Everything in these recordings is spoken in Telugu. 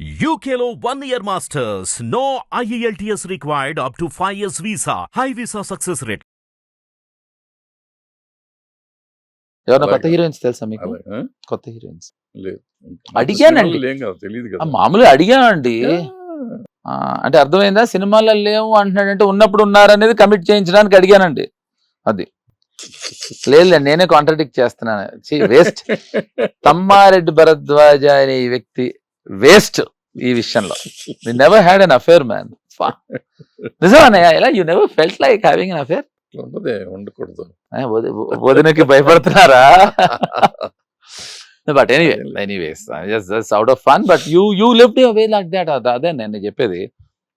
One year masters. No E IELTS required up to 5 years visa. High visa success rate. ఎవరైనా కొత్త. హీరోయిన్స్ తెలుసా మీకు? కొత్త హీరోయిన్స్ లేదు అడిగానండి. సినిమాలు ఏం కాదు తెలియదు కదా మామూలుగా అడిగామండి ఆ, అంటే అర్థమైందా సినిమాలో లేవు అంటున్నాడంటే ఉన్నప్పుడు ఉన్నారనేది కమిట్ చేయించడానికి అడిగానండి అది లేదు నేనే కాంట్రడిక్ట్ చేస్తున్నాను వేస్ట్ తమ్మారెడ్డి భరద్వాజ అనే ఈ వ్యక్తి వేస్ట్ ఈ విషయంలో. Never had an affair man నిజమన్నయ్య ఇలా you never felt like having an affair ఉండదే ఉండకూడదు. వదినకి భయపడుతున్నారా? But anyway anyways just just out of fun but you you live your way like that అదే నేను చెప్పేది.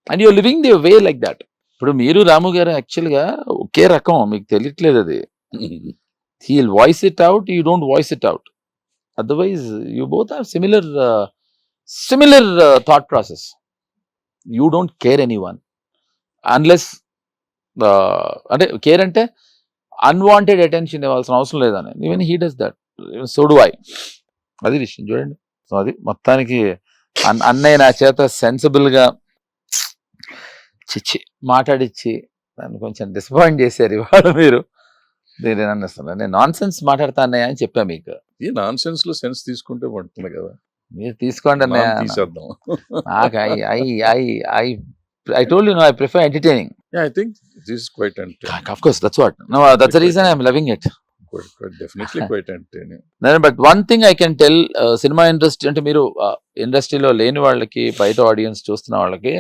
And you living the way like that ఇప్పుడు మీరు రాము గారు యాక్చువల్గా ఒకే రకం మీకు తెలియట్లేదు అది. He voice it out you don't voice it out otherwise you both have similar similar thought process you don't care anyone unless అంటే కేర్ అంటే అన్వాంటెడ్ అటెన్షన్ ఇవ్వాల్సిన అవసరం లేదని. Even he does that so I అది విషయం. చూడండి. సో అది మొత్తానికి అన్- అన్నయ్య నా చేత సెన్సిబుల్గా చిచ్చి మాట్లాడిచ్చి నన్ను కొంచెం డిసప్పాయింట్ చేశారు ఇవాళ మీరు. దీని అన్నస్తున్నా నేను నాన్ సెన్స్ మాట్లాడతానయ్యా అని చెప్పా మీకు. ఈ నాన్ సెన్స్లో సెన్స్ తీసుకుంటే పడుతుంది కదా. మీరు తీసుకోండి అన్నయ్య. మనం తీసేద్దాం. నాకు I I I I I told you no I prefer entertaining I think this quite అంటే of course that's what no that's the reason I'm loving it but one thing I can tell cinema industry అంటే మీరు ఇండస్ట్రీలో లేని వాళ్ళకి బయట ఆడియన్స్ చూస్తున్న వాళ్ళకి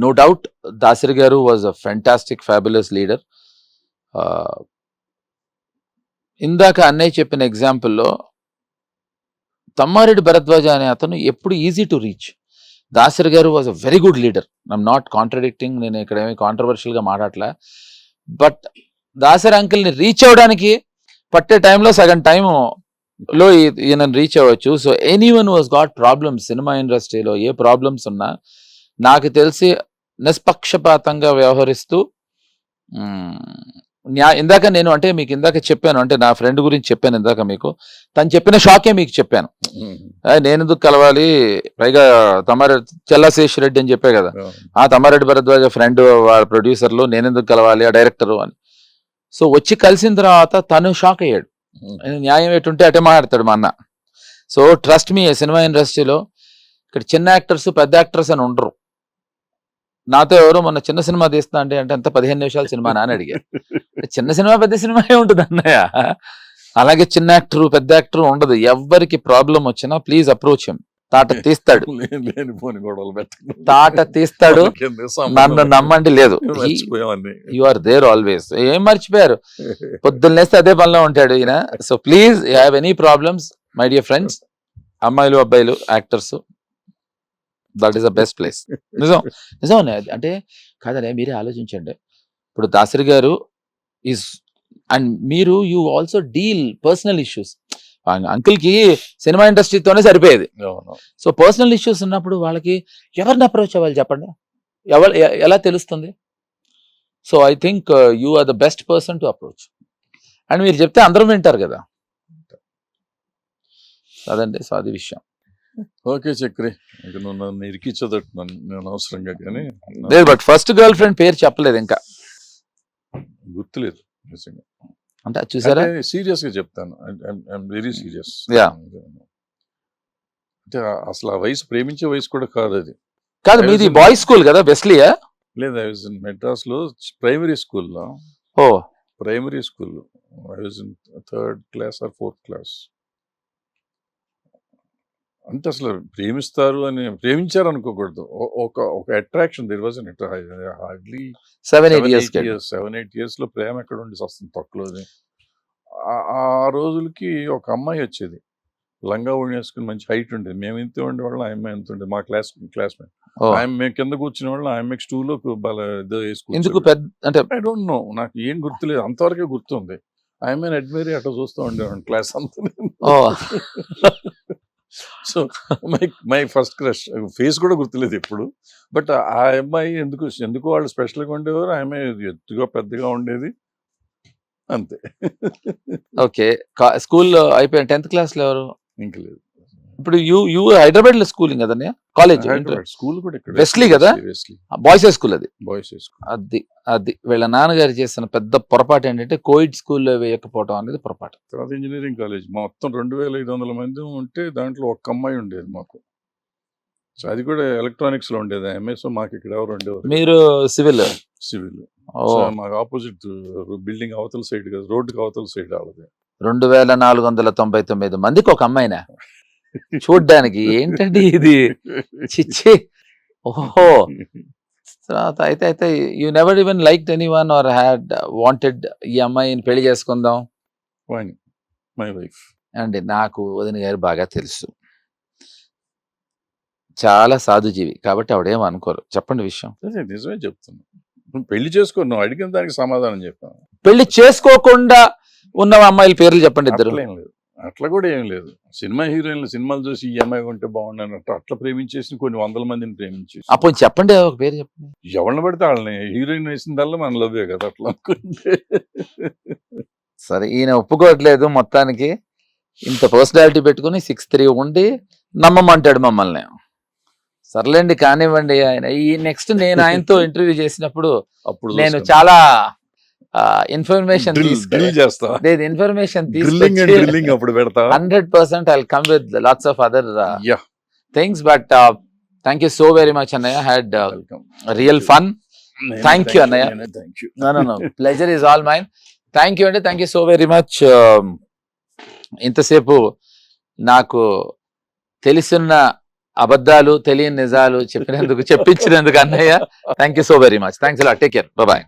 no doubt Dasari garu was a fantastic fabulous leader ఇందాక అన్నయ్య చెప్పిన ఎగ్జాంపుల్లో తమ్మారెడ్డి భరద్వాజ అనే అతను ఎప్పుడు easy to reach Dasari garu was a very good leader I'm not contradicting నేను ఇక్కడ ఏమి కాంట్రవర్షియల్గా మాట్లాడలే బట్ దాసరి అంకుల్ని రీచ్ అవ్వడానికి పట్టే టైంలో సగం టైం లో ఈయన రీచ్ అవ్వచ్చు. So anyone was got problems cinema ఇండస్ట్రీలో ఏ ప్రాబ్లమ్స్ ఉన్నా నాకు తెలిసి నిష్పక్షపాతంగా వ్యవహరిస్తూ న్యా ఇందాక నేను అంటే మీకు ఇందాక చెప్పాను అంటే నా ఫ్రెండ్ గురించి చెప్పాను ఇందాక మీకు. తను చెప్పిన షాకే మీకు చెప్పాను. "ఏ, నేను ఎందుకు కలవాలి? పైగా తమారెడ్డి చెల్లశేష్ రెడ్డి అని చెప్పే కదా. ఆ తమ్మారెడ్డి భరద్వాజ ఫ్రెండ్ వాళ్ళ ప్రొడ్యూసర్లు నేనెందుకు కలవాలి? ఆ డైరెక్టర్ అని. సో వచ్చి కలిసిన తర్వాత తను షాక్ అయ్యాడు. న్యాయం ఎటుంటే అటే మాట్లాడతాడు మా అన్న. సో ట్రస్ట్ మీ సినిమా ఇండస్ట్రీలో. ఇక్కడ చిన్న యాక్టర్స్ పెద్ద యాక్టర్స్ అని ఉండరు. నాతో ఎవరో మొన్న చిన్న సినిమా తీస్తా అంటే అంటే అంత పదిహేను నిమిషాల సినిమా అని అడిగారు. చిన్న సినిమా పెద్ద సినిమా ఉంటుంది అన్నయ్య. అలాగే చిన్న యాక్టర్ పెద్ద యాక్టర్ ఉండదు. ఎవరికి ప్రాబ్లం వచ్చినా ప్లీజ్ అప్రోచ్ హిమ్. తాట తీస్తాడు. తాట తీస్తాడు? నన్ను నమ్మండి లేదు. You are there always. ఏం మర్చిపోయారు? పొద్దున్న లేస్తే అదే పనిలో ఉంటాడు ఈయన. So please you have any problems my dear friends అమ్మాయిలు అబ్బాయిలు actors that is the best place నిజం. నిజం. అంటే కాదనే మీరే ఆలోచించండి. ఇప్పుడు దాసరి గారు ఈజ్ అండ్ మీరు you also deal personal issues అంకుల్కి సినిమా ఇండస్ట్రీతోనే సరిపోయేది. సో పర్సనల్ ఇష్యూస్ ఉన్నప్పుడు వాళ్ళకి ఎవరిని అప్రోచ్ అవ్వాలి చెప్పండి? ఎవరు ఎలా తెలుస్తుంది? So I think you are the best person to approach and మీరు చెప్తే అందరం వింటారు కదా. అదండి సో అది విషయం. ఓకే చక్రి. ఇక నువ్వు నన్ను ఇరికించదట్టు నన్ను నేను అనవసరంగా కానీ లేదు బట్ ఫస్ట్ గర్ల్ ఫ్రెండ్ పేరు చెప్పలేదు ఇంకా. గుర్తులేదు నిజంగా. అంటే చూసారా? సీరియస్గా చెప్తాను. Very serious Yeah. అంటే అసలు ఆ వయసు ప్రేమించే వయసు కూడా కాదు అది. కాదు మీది బాయ్స్ స్కూల్ కదా బెస్లియా లేదు ఐ వాజ్ ఇన్ మెడ్రాస్లో ప్రైమరీ స్కూల్లో ఓ. Primary school I was in third class or fourth class అంటే అసలు ప్రేమిస్తారు అని ప్రేమించారు అనుకోకూడదు. ఒక ఒక attraction there was hardly seven eight years seven eight ఇయర్స్లో ప్రేమ ఎక్కడ ఉండి వస్తుంది తొక్కలోది ఆ- ఆ రోజులకి ఒక అమ్మాయి వచ్చేది. లంగా వేసుకుని మంచి హైట్ ఉండేది. మేము ఇంత ఉండేవాళ్ళం ఆ అమ్మాయి ఎంత ఉండేది. మా క్లాస్ క్లాస్మేట్ ఆయన మేము కింద కూర్చునే వాళ్ళం ఆమె స్టూల్ వేసుకుని ఎందుకు పెద్ద అంటే ఐ డోంట్ నో నాకు ఏం గుర్తులేదు. అంతవరకే గుర్తుంది. ఐఎమ్ అడ్మైరీ అట్లా చూస్తూ ఉండేవాడిని క్లాస్ అంతా so my my first crush. Face కూడా గుర్తులేదు ఎప్పుడు. బట్ ఆ అమ్మాయి ఎందుకు ఎందుకు వాళ్ళు స్పెషల్గా ఉండేవారు? ఆ అమ్మాయి ఎత్తుగా పెద్దగా ఉండేది. అంతే. ఓకే. స్కూల్లో అయిపోయిన టెన్త్ క్లాస్లో ఎవరు? ఇంక లేదు. ఇప్పుడు యూ యూ హైదరాబాద్లో స్కూలింగ్ కదన్నయ్య కాలేజ్ స్కూల్ కూడా ఇక్కడ వెస్లీ కదా? బాయ్స్ హై స్కూల్ అది. బాయ్స్ స్కూల్ అది అది. వీళ్ళ నాన్నగారు చేసిన పెద్ద పొరపాటు ఏంటంటే కోవిడ్ స్కూల్లో వేయకపోవడం అనేది పొరపాటు. తర్వాత ఇంజనీరింగ్ కాలేజ్. మొత్తం రెండు వేల ఐదు వందల మంది ఉంటే దాంట్లో ఒక్క అమ్మాయి ఉండేది మాకు. సో అది కూడా ఎలక్ట్రానిక్స్లో ఉండేది. ఎంఎస్ మాకు ఇక్కడ ఎవరు ఉండేవారు? మీరు సివిల్? సివిల్. మాకు ఆపోజిట్ బిల్డింగ్ అవతల సైడ్ కదా రోడ్డుకి అవతల సైడ్ వాళ్ళది. రెండు వేల నాలుగు వందల తొంభై తొమ్మిది మందికి ఒక అమ్మాయినా? చూడ్డానికి. ఏంటండి ఇది? చిచ్చి. ఓహో. తర్వాత అయితే అయితే you never even like anyone or had wanted ఈ అమ్మాయిని పెళ్ళి చేసుకుందాం. మై వైఫ్ అండి నాకు వదిన గారు బాగా తెలుసు. చాలా సాధుజీవి కాబట్టి ఆవిడేం అనుకోరు. చెప్పండి విషయం. నిజమే చెప్తున్నా. పెళ్ళి చేసుకో నువ్వు అడిగిన దానికి సమాధానం చెప్పాను. పెళ్ళి చేసుకోకుండా ఉన్న అమ్మాయిల పేర్లు చెప్పండి ఇద్దరు. లేదు. అట్లా కూడా ఏం లేదు. సినిమా హీరోయిన్లు సినిమాలు చూసి ఈ అమ్మాయి ఉంటే బాగుండన్నట్టు అట్లా ప్రేమించేసి కొన్ని వందల మందిని ప్రేమించేసి అప్పుడు చెప్పండి ఒక పేరు చెప్పండి. ఎవరిని పడితే వాళ్ళని హీరోయిన్ వేసిందల్లా మన లవ్వే కదా అట్లా అనుకుంటే. సరే ఈయన ఒప్పుకోవట్లేదు మొత్తానికి. ఇంత పర్సనాలిటీ పెట్టుకుని సిక్స్ త్రీ ఉండి నమ్మమంటాడు మమ్మల్ని. సర్లేండి కానివ్వండి ఆయన. ఈ నెక్స్ట్ నేను ఆయనతో ఇంటర్వ్యూ చేసినప్పుడు అప్పుడు నేను చాలా ఇన్ఫర్మేషన్ చేస్తా information hundred percent I come with lots of other things but thank you so very much అన్నయ్య హ్యాడ్ రియల్ ఫన్ అన్నయ్య. Thank you no pleasure is all mine thank you అండి thank you so very much ఇంతసేపు నాకు తెలిసిన అబద్ధాలు తెలియని నిజాలు చెప్పినందుకు చెప్పించినందుకు అన్నయ్య thank you so very much thanks అలా టేక్ కేర్ బాయ్